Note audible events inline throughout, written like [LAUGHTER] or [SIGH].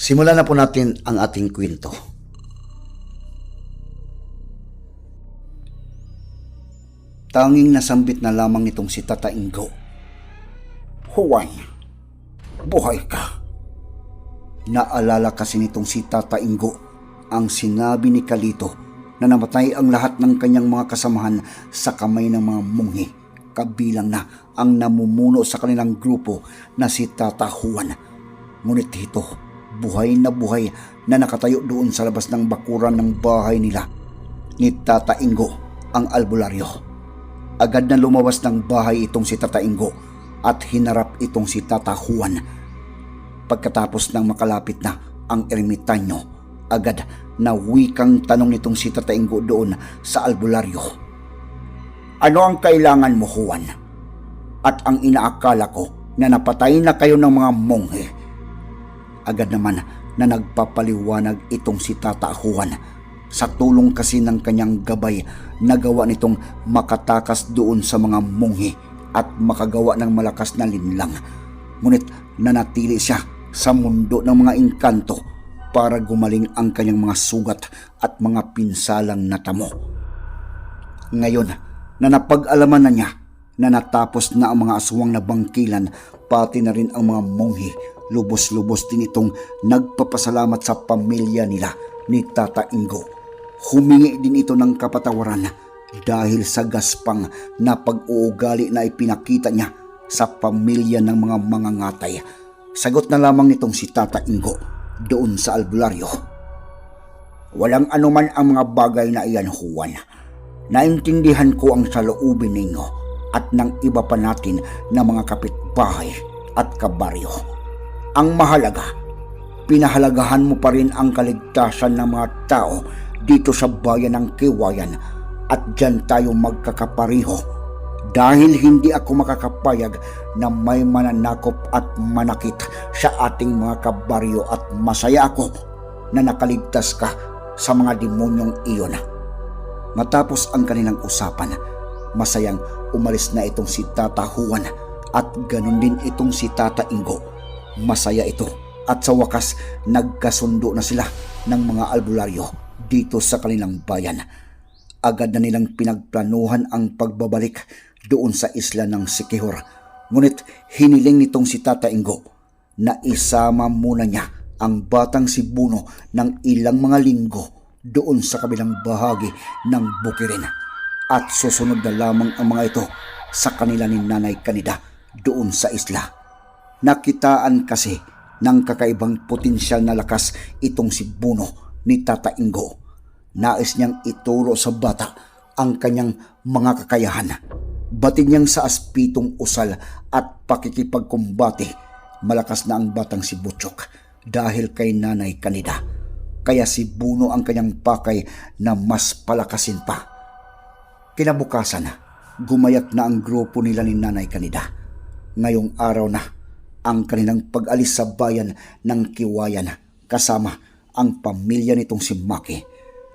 Simulan na po natin ang ating kwento. Tanging nasambit na lamang nitong si Tata Ingo. Huwag, buhay ka. Naalala kasi nitong si Tata Ingo ang sinabi ni Kalito na namatay ang lahat ng kanyang mga kasamahan sa kamay ng mga munghi, kabilang na ang namumuno sa kanilang grupo na si Tata Juan. Ngunit ito, buhay na buhay na nakatayo doon sa labas ng bakuran ng bahay nila ni Tata Ingo, ang albularyo. Agad na lumawas ng bahay itong si Tata Ingo at hinarap itong si Tata Juan. Pagkatapos ng makalapit na ang ermitanyo, agad na wikang tanong nitong si Tata Ingo doon sa albularyo. Ano ang kailangan mo, Juan? At ang inaakala ko na napatay na kayo ng mga monghe. Agad naman na nagpapaliwanag itong si Tata Juan sa tulong kasi ng kanyang gabay nagawa nitong makatakas doon sa mga munghi at makagawa ng malakas na linlang. Ngunit nanatili siya sa mundo ng mga engkanto para gumaling ang kanyang mga sugat at mga pinsalang natamo. Ngayon na napag-alaman na niya na natapos na ang mga aswang na bangkilan pati na rin ang mga monghi, lubos-lubos din itong nagpapasalamat sa pamilya nila ni Tata Ingo. Humingi din ito ng kapatawaran dahil sa gaspang na pag-uugali na ipinakita niya sa pamilya ng mga mangangatay. Sagot na lamang nitong si Tata Ingo doon sa albularyo. Walang anuman ang mga bagay na iyan, Juan. Naintindihan ko ang saloobin ninyo at ng iba pa natin na mga kapitbahay at kabaryo. Ang mahalaga, pinahalagahan mo pa rin ang kaligtasan ng mga tao dito sa bayan ng Kiwayan at dyan tayo magkakapariho dahil hindi ako makakapayag na may mananakop at manakit sa ating mga kabaryo at masaya ako na nakaligtas ka sa mga demonyong iyon. Matapos ang kanilang usapan, masayang umalis na itong si Tata Juan at ganun din itong si Tata Ingo. Masaya ito at sa wakas nagkasundo na sila ng mga albularyo dito sa kanilang bayan. Agad na nilang pinagplanuhan ang pagbabalik doon sa isla ng Sikihor. Ngunit hiniling nitong si Tata Ingo na isama muna niya ang batang si Buno ng ilang mga linggo doon sa kabilang bahagi ng Bukirin. At susunod na lamang ang mga ito sa kanila ni Nanay Kanida doon sa isla. Nakitaan kasi ng kakaibang potensyal na lakas itong si Buno ni Tata Ingo. Nais niyang ituro sa bata ang kanyang mga kakayahan. Batid niyang sa aspitong usal at pakikipagkumbate. Malakas na ang batang si Butchok dahil kay Nanay Kanida. Kaya si Buno ang kanyang pakay na mas palakasin pa. Kinabukasan, gumayat na ang grupo nila ni Nanay Kanida. Ngayong araw na, ang kanilang pag-alis sa bayan ng Kiwayan kasama ang pamilya nitong si Maki.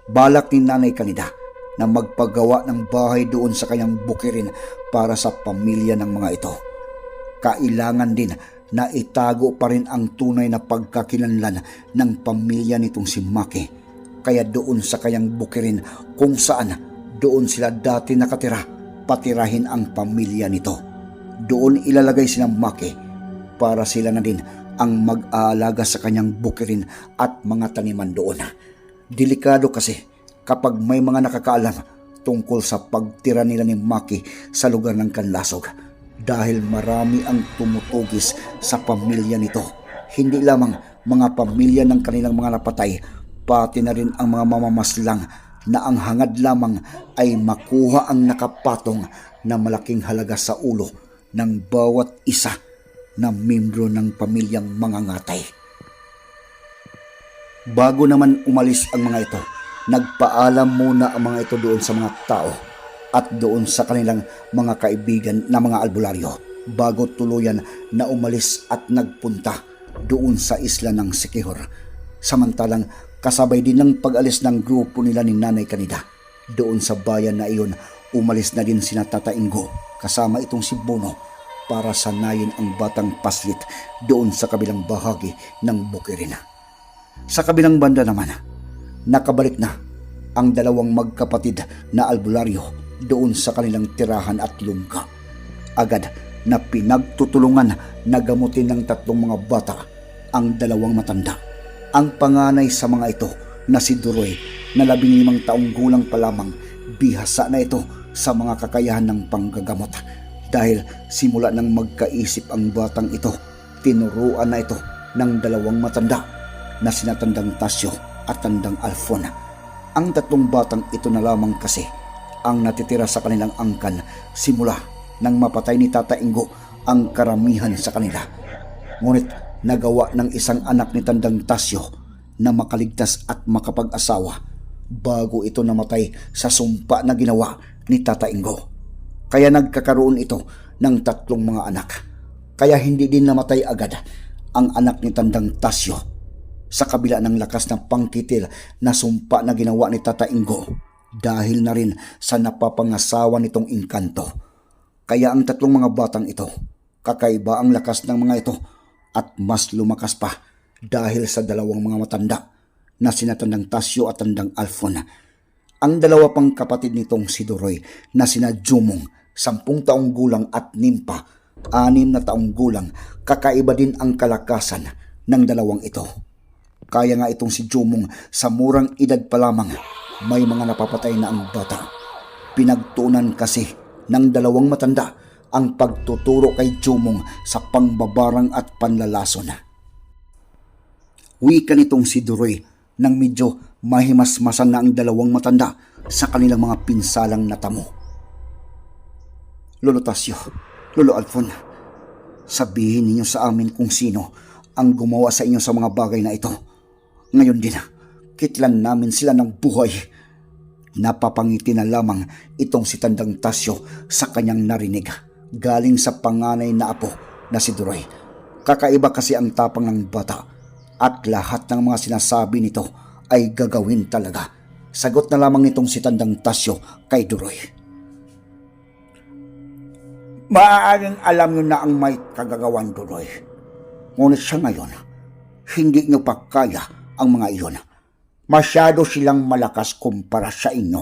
Balak ni Nanay Kanida na magpagawa ng bahay doon sa kanyang bukirin para sa pamilya ng mga ito. Kailangan din na itago pa rin ang tunay na pagkakilanlan ng pamilya nitong si Maki. Kaya doon sa kanyang bukirin kung saan doon sila dati nakatira, patirahin ang pamilya nito. Doon ilalagay si Maki para sila na din ang mag-aalaga sa kanyang bukirin at mga taniman doon. Delikado kasi kapag may mga nakakaalam tungkol sa pagtira nila ni Maki sa lugar ng Kanlasog dahil marami ang tumutugis sa pamilya nito. Hindi lamang mga pamilya ng kanilang mga napatay, pati na rin ang mga mamamaslang na ang hangad lamang ay makuha ang nakapatong na malaking halaga sa ulo ng bawat isa na membro ng pamilyang mangangatay. Bago naman umalis ang mga ito, nagpaalam muna ang mga ito doon sa mga tao at doon sa kanilang mga kaibigan na mga albularyo bago tuluyan na umalis at nagpunta doon sa isla ng Sikihor. Samantalang kasabay din ng pag-alis ng grupo nila ni Nanay Kanida. Doon sa bayan na iyon, umalis na din sina Tata Ingo kasama itong si Bono para sanayin ang batang paslit doon sa kabilang bahagi ng Bukirina. Sa kabilang banda naman, nakabalik na ang dalawang magkapatid na albularyo doon sa kanilang tirahan at lungga. Agad na pinagtutulungan na gamutin ng tatlong mga bata ang dalawang matanda. Ang panganay sa mga ito na si Duroy na labing limang taong gulang pa lamang bihasa na ito sa mga kakayahan ng panggagamot dahil simula nang magkaisip ang batang ito, tinuruan na ito ng dalawang matanda na sinatandang Tasyo at tandang Alfon. Ang tatlong batang ito na lamang kasi ang natitira sa kanilang angkan simula nang mapatay ni Tata Ingo ang karamihan sa kanila. Ngunit nagawa ng isang anak ni Tandang Tasyo na makaligtas at makapag-asawa bago ito namatay sa sumpa na ginawa ni Tata Ingo. Kaya nagkakaroon ito ng tatlong mga anak. Kaya hindi din namatay agad ang anak ni Tandang Tasyo sa kabila ng lakas ng pangkitil na sumpa na ginawa ni Tata Ingo dahil na rin sa napapangasawa nitong inkanto. Kaya ang tatlong mga batang ito, kakaiba ang lakas ng mga ito at mas lumakas pa dahil sa dalawang mga matanda na sinatandang Tasyo at tandang Alfon. Ang dalawa pang kapatid nitong si Duroy na sina Jumong, sampung taong gulang at Nimpa, anim na taong gulang, kakaiba din ang kalakasan ng dalawang ito. Kaya nga itong si Jumong sa murang edad pa lamang, may mga napapatay na ang bata. Pinagtunan kasi ng dalawang matanda ang pagtuturo kay Jumong sa pangbabarang at panlalason. Wika nitong si Duroy nang medyo mahimasmasan na ang dalawang matanda sa kanilang mga pinsalang natamo. Lolo Tasyo, Lolo Alfon, sabihin ninyo sa amin kung sino ang gumawa sa inyo sa mga bagay na ito. Ngayon din, kitlan namin sila ng buhay Napapangiti na lamang itong si Tandang Tasyo sa kanyang narinig galing sa panganay na apo na si Duroy. Kakaiba kasi ang tapang ng bata at lahat ng mga sinasabi nito ay gagawin talaga. Sagot na lamang nitong si Tandang Tasyo kay Duroy. Maaaring alam nyo na ang may kagagawan, Duroy. Ngunit sa ngayon, hindi nyo pa kaya ang mga iyon Masyado silang malakas kumpara sa inyo.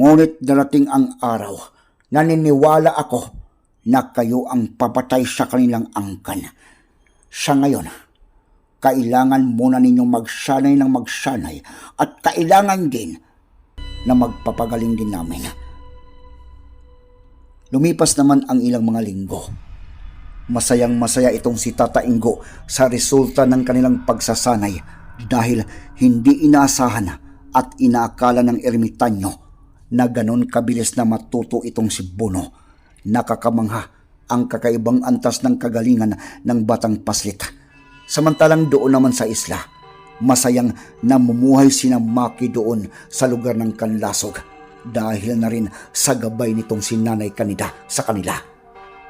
Ngunit darating ang araw, naniniwala ako na kayo ang papatay sa kanilang angkan. Sa ngayon, kailangan muna ninyong magsanay ng magsanay at kailangan din na magpapagaling din namin. Lumipas naman ang ilang mga linggo. Masayang masaya itong si Tata Ingo sa resulta ng kanilang pagsasanay dahil hindi inaasahan at inaakala ng ermitanyo na ganon kabilis na matuto itong si Bono. Nakakamangha ang kakaibang antas ng kagalingan ng batang paslit. Samantalang doon naman sa isla, masayang namumuhay sina Maki doon sa lugar ng Kanlasog dahil na rin sa gabay nitong si Nanay Kanida sa kanila.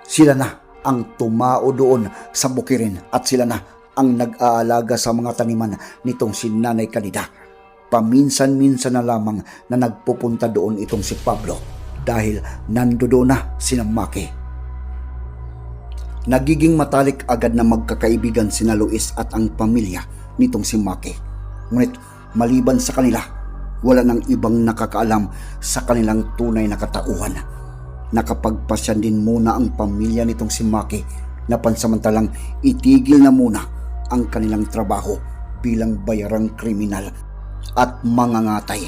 Sila na ang tumao doon sa bukirin at sila na ang nag-aalaga sa mga taniman nitong si Nanay Kanida. Paminsan-minsan na lamang na nagpupunta doon itong si Pablo dahil nandoon na si Maki. Nagiging matalik agad na magkakaibigan sina Luis at ang pamilya nitong si Maki. Ngunit maliban sa kanila, wala nang ibang nakakaalam sa kanilang tunay na katauhan. Nakapagpasyan din muna ang pamilya nitong si Maki na pansamantalang itigil na muna ang kanilang trabaho bilang bayarang kriminal at mangangatay.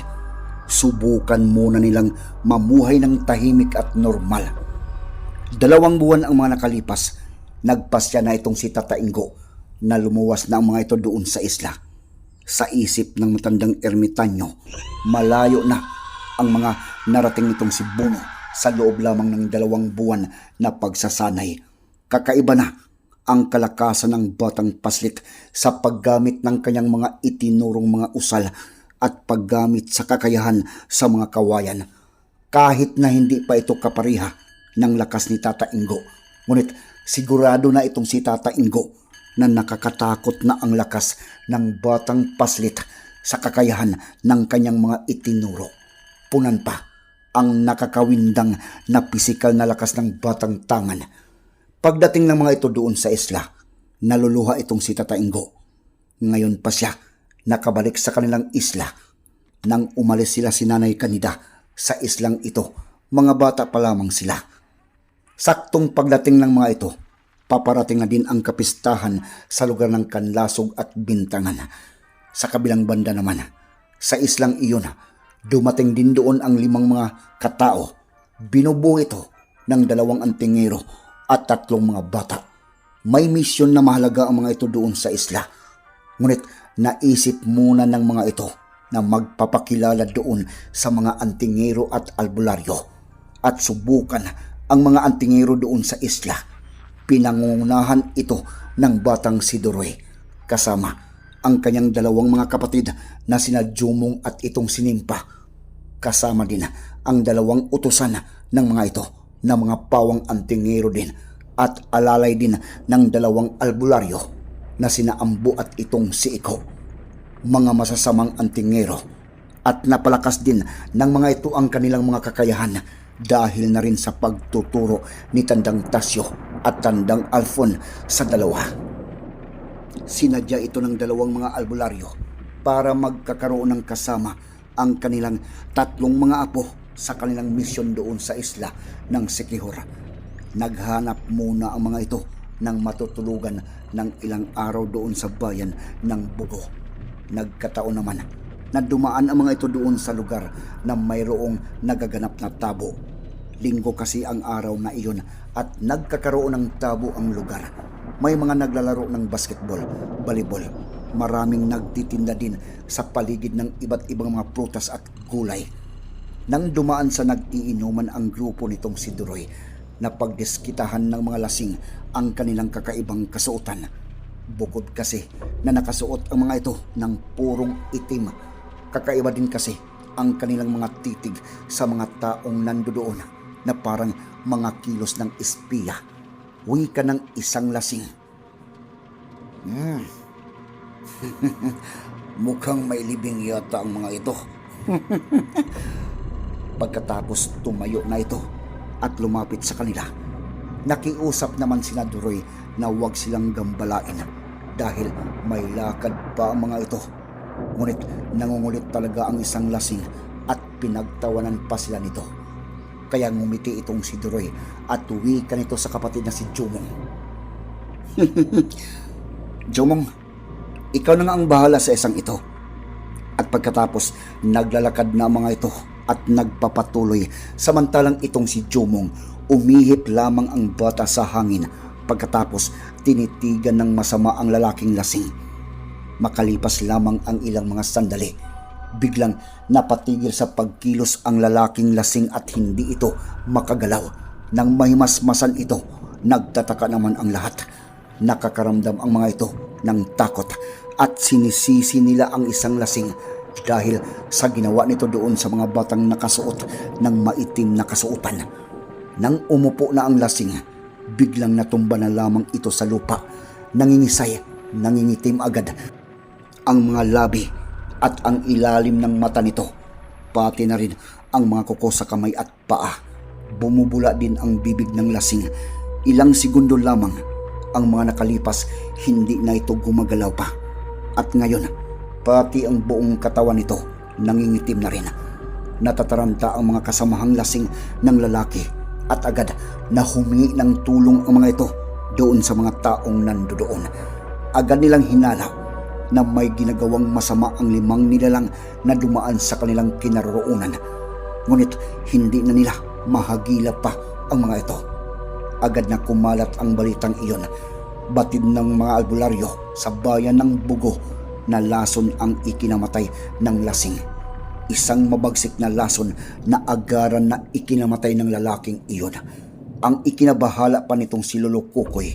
Subukan muna nilang mamuhay ng tahimik at normal. Dalawang buwan ang mga nakalipas, nagpasya na itong si Tata Ingo na lumuwas na ang mga ito doon sa isla. Sa isip ng matandang ermitanyo, malayo na ang mga narating nitong si Buno sa loob lamang ng dalawang buwan na pagsasanay. Kakaiba na ang kalakasan ng batang paslik sa paggamit ng kanyang mga itinurong mga usal at paggamit sa kakayahan sa mga kawayan. Kahit na hindi pa ito kapariha ng lakas ni Tata Ingo. Ngunit sigurado na itong si Tata Ingo na nakakatakot na ang lakas ng batang paslit sa kakayahan ng kanyang mga itinuro. Punan pa ang nakakawindang na pisikal na lakas ng batang tangan. Pagdating ng mga ito doon sa isla, naluluha itong si Tata Ingo. Ngayon pa siya nakabalik sa kanilang isla nang umalis sila si Nanay Kanida sa islang ito. Mga bata pa lamang sila. Saktong pagdating ng mga ito, paparating na din ang kapistahan sa lugar ng Kanlasog at Bintangan. Sa kabilang banda naman, sa islang iyon, dumating din doon ang limang mga katao. Binubuo ito ng dalawang antingero at tatlong mga bata. May misyon na mahalaga ang mga ito doon sa isla. Ngunit naisip muna ng mga ito na magpapakilala doon sa mga antingero at albularyo at subukan ang mga antingero doon sa isla. Pinangungunahan ito ng batang si Doroy kasama ang kanyang dalawang mga kapatid na sina Jumong at itong sinimpa. Kasama din ang dalawang utusan ng mga ito na mga pawang antingero din at alalay din ng dalawang albularyo na sina Ambo at itong si Iko. Mga masasamang antingero at napalakas din ng mga ito ang kanilang mga kakayahan dahil na rin sa pagtuturo ni Tandang Tasyo at Tandang Alfon sa dalawa. Sinadya ito ng dalawang mga albularyo para magkakaroon ng kasama ang kanilang tatlong mga apo sa kanilang misyon doon sa isla ng Sikihor. Naghanap muna ang mga ito ng matutulugan ng ilang araw doon sa bayan ng Bugo. Nagkataon naman na dumaan ang mga ito doon sa lugar na mayroong nagaganap na tabo. Linggo kasi ang araw na iyon at nagkakaroon ng tabo ang lugar. May mga naglalaro ng basketball, volleyball. Maraming nagtitinda din sa paligid ng iba't ibang mga prutas at gulay. Nang dumaan sa nag-iinuman ang grupo nitong si Duroy, na pagdiskitahan ng mga lasing ang kanilang kakaibang kasuotan. Bukod kasi na nakasuot ang mga ito ng purong itim Kakaiba din kasi ang kanilang mga titig sa mga taong nandoon na parang mga kilos ng espiya. Wika ng isang lasing. Hmm. [LAUGHS] Mukhang may libing yata ang mga ito. [LAUGHS] Pagkatapos tumayo na ito at lumapit sa kanila, nakiusap naman sina Duroy na huwag silang gambalain dahil may lakad pa ang mga ito Ngunit nangungulit talaga ang isang lasing at pinagtawanan pa sila nito. Kaya ngumiti itong si Duroy at uwi ka nito sa kapatid na si Jumong. [LAUGHS] Jumong, ikaw na nga ang bahala sa isang ito. At pagkatapos, naglalakad na mga ito at nagpapatuloy samantalang itong si Jumong umihip lamang ang bata sa hangin pagkatapos tinitigan ng masama ang lalaking lasing Makalipas lamang ang ilang mga sandali, biglang napatigil sa pagkilos ang lalaking lasing at hindi ito makagalaw. Nang mahimasmasan ito, nagtataka naman ang lahat. Nakakaramdam ang mga ito ng takot at sinisisi nila ang isang lasing dahil sa ginawa nito doon sa mga batang nakasuot ng maitim na kasuotan. Nang umupo na ang lasing, biglang natumba na lamang ito sa lupa. Nangingisay, nangingitim agad ang mga labi at ang ilalim ng mata nito, pati na rin ang mga kuko sa kamay at paa. Bumubula din ang bibig ng lasing. Ilang segundo lamang ang mga nakalipas, hindi na ito gumagalaw pa. At ngayon, pati ang buong katawan nito nangingitim na rin. Natataranta ang mga kasamahang lasing ng lalaki at agad na humingi ng tulong ang mga ito doon sa mga taong nandoon. Agad nilang hinala na may ginagawang masama ang limang nilalang na dumaan sa kanilang kinaroroonan. Ngunit hindi na nila mahagila pa ang mga ito. Agad na kumalat ang balitang iyon. Batid ng mga albularyo sa bayan ng Bugo na lason ang ikinamatay ng lasing. Isang mabagsik na lason na agaran na ikinamatay ng lalaking iyon. Ang ikinabahala pa nitong si Lolo Kukoy,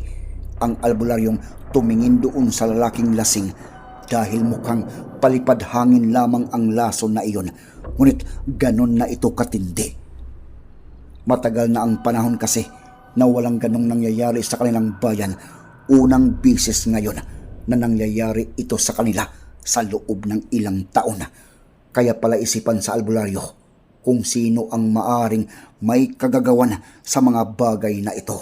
ang albularyong tumingin doon sa lalaking lasing dahil mukhang palipad hangin lamang ang lason na iyon. Ngunit ganon na ito katindi. Matagal na ang panahon kasi na walang ganong nangyayari sa kanilang bayan. Unang bisis ngayon na nangyayari ito sa kanila sa loob ng ilang taon. Kaya pala isipan sa albularyo kung sino ang maaring may kagagawan sa mga bagay na ito.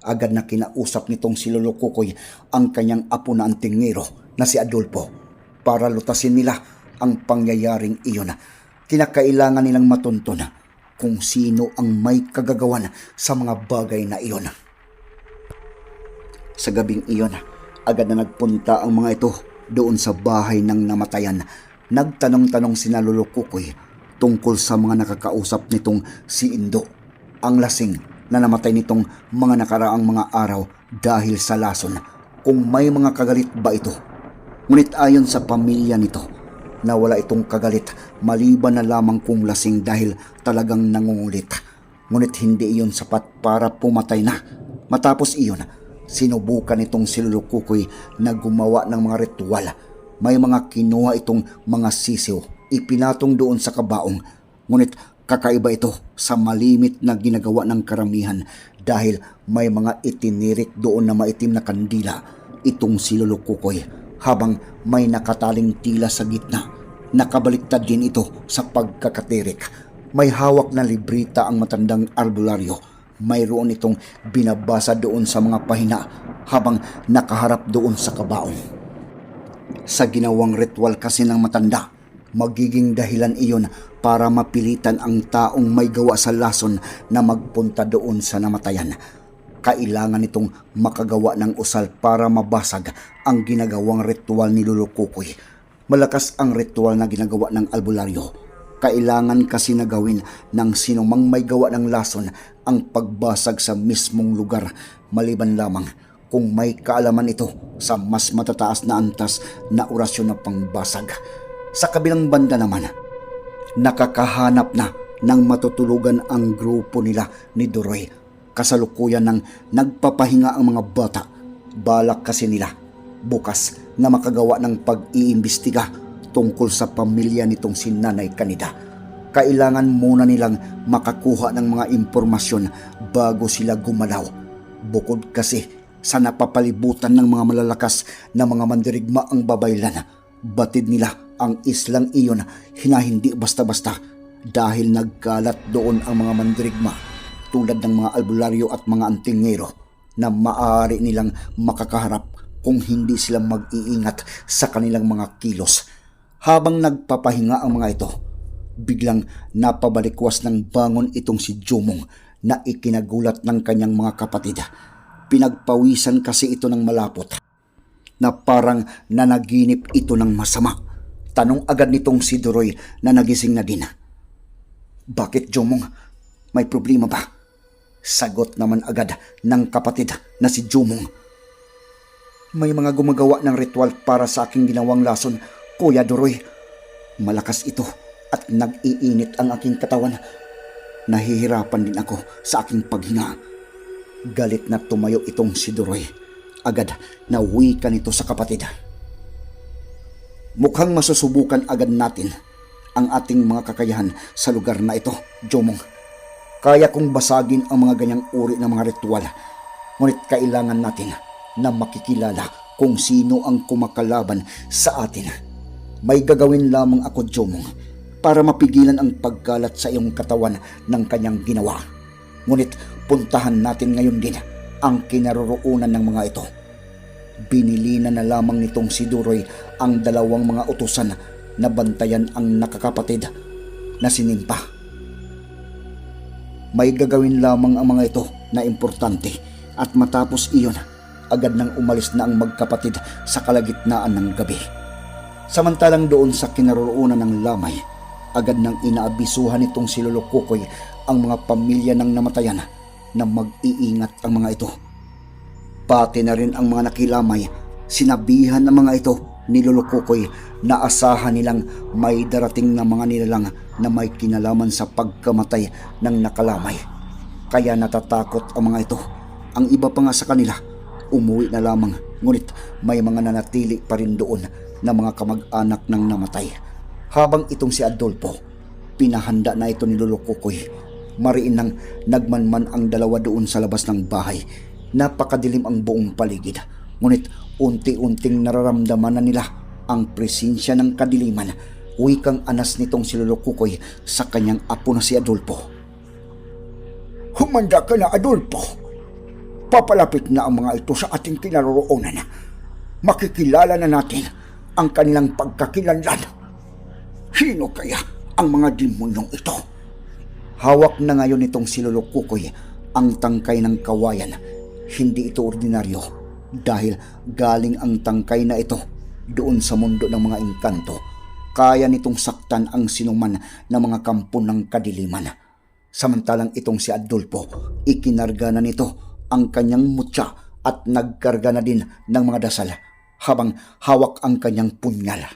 Agad na kinausap nitong si Lolo Kukoy ang kanyang apo na antingero na si Adolfo para lutasin nila ang pangyayaring iyon. Kinakailangan nilang matunton kung sino ang may kagagawan sa mga bagay na iyon. Sa gabing iyon, agad na nagpunta ang mga ito doon sa bahay ng namatayan. Nagtanong-tanong sina Lolo Kukoy tungkol sa mga nakakausap nitong si Indo, ang lasing na namatay nitong mga nakaraang mga araw dahil sa lason. Kung may mga kagalit ba ito? Ngunit ayon sa pamilya nito, na wala itong kagalit maliban na lamang kung lasing dahil talagang nangungulit. Ngunit hindi iyon sapat para pumatay na. Matapos iyon, sinubukan itong si Lolo Kukoy na gumawa ng mga ritual. May mga kinuha itong mga sisiw, ipinatong doon sa kabaong. Ngunit kakaiba ito sa malimit na ginagawa ng karamihan dahil may mga itinirik doon na maitim na kandila itong si Lolo Kukoy habang may nakataling tila sa gitna. Nakabaliktad din ito sa pagkakatirik. May hawak na librita ang matandang albularyo. Mayroon itong binabasa doon sa mga pahina habang nakaharap doon sa kabaong. Sa ginawang ritual kasi ng matanda, magiging dahilan iyon para mapilitan ang taong may gawa sa lason na magpunta doon sa namatayan. Kailangan itong makagawa ng usal para mabasag ang ginagawang ritual ni Lolo Kukoy. Malakas ang ritual na ginagawa ng albularyo. Kailangan kasi na gawin ng sinumang may gawa ng lason ang pagbasag sa mismong lugar maliban lamang kung may kaalaman ito sa mas matataas na antas na orasyon na pangbasag. Sa kabilang banda naman, nakakahanap na ng matutulugan ang grupo nila ni Doroy. Kasalukuyan ng nagpapahinga ang mga bata. Balak kasi nila bukas na makagawa ng pag-iimbestiga tungkol sa pamilya nitong si Nanay Kanida. Kailangan muna nilang makakuha ng mga impormasyon bago sila gumalaw. Bukod kasi sa napapalibutan ng mga malalakas na mga mandirigma ang babaylan, batid nila ang islang iyon hinahindi basta-basta dahil nagkalat doon ang mga mandirigma tulad ng mga albularyo at mga antingero na maaari nilang makakaharap kung hindi sila mag-iingat sa kanilang mga kilos. Habang nagpapahinga ang mga ito, biglang napabalikwas ng bangon itong si Jumong na ikinagulat ng kanyang mga kapatid. Pinagpawisan kasi ito ng malapot na parang nanaginip ito ng masama. Tanong agad nitong si Duroy na nagising na din. Bakit Jumong? May problema ba? Sagot naman agad ng kapatid na si Jumong. May mga gumagawa ng ritual para sa aking ginawang lason, Kuya Duroy. Malakas ito at nag-iinit ang aking katawan. Nahihirapan din ako sa aking paghinga. Galit na tumayo itong si Duroy. Agad na ka nito sa kapatid. Mukhang masusubukan agad natin ang ating mga kakayahan sa lugar na ito, Jomong. Kaya kong basagin ang mga ganyang uri ng mga ritual. Ngunit kailangan natin na makikilala kung sino ang kumakalaban sa atin. May gagawin lamang ako, Jomong, para mapigilan ang pagkalat sa iyong katawan ng kanyang ginawa. Ngunit puntahan natin ngayon din ang kinaroroonan ng mga ito. Binili na na lamang nitong si Duroy ang dalawang mga utusan na bantayan ang nakakapatid na sinimpa. May gagawin lamang ang mga ito na importante at matapos iyon, agad nang umalis na ang magkapatid sa kalagitnaan ng gabi. Samantalang doon sa kinaroroonan ng lamay, agad nang inaabisuhan itong si Lolo Kukoy ang mga pamilya ng namatayan na mag-iingat ang mga ito. Pati na rin ang mga nakilamay, sinabihan ng mga ito ni Lolo Kukoy na asahan nilang may darating na mga nilalang na may kinalaman sa pagkamatay ng nakalamay. Kaya natatakot ang mga ito. Ang iba pa nga sa kanila, umuwi na lamang ngunit may mga nanatili pa rin doon na mga kamag-anak ng namatay. Habang itong si Adolfo, pinahanda na ito ni Lolo Kukoy. Mariin nang nagmanman ang dalawa doon sa labas ng bahay. Napakadilim ang buong paligid. Ngunit unti-unting nararamdaman na nila ang presensya ng kadiliman. Wikang anas nitong si Lolo Kukoy sa kanyang apo na si Adolfo. Humanda ka na, Adolfo. Papalapit na ang mga ito sa ating kinaroroonan. Makikilala na natin ang kanilang pagkakilanlan. Sino kaya ang mga demonyong ito? Hawak na ngayon itong si Lolo Kukoy ang tangkay ng kawayan. Hindi ito ordinaryo dahil galing ang tangkay na ito doon sa mundo ng mga engkanto. Kaya nitong saktan ang sinuman ng mga kampo ng kadiliman. Samantalang itong si Adolfo, ikinarga na nito ang kanyang mutya at nagkarga na din ng mga dasal habang hawak ang kanyang punyal.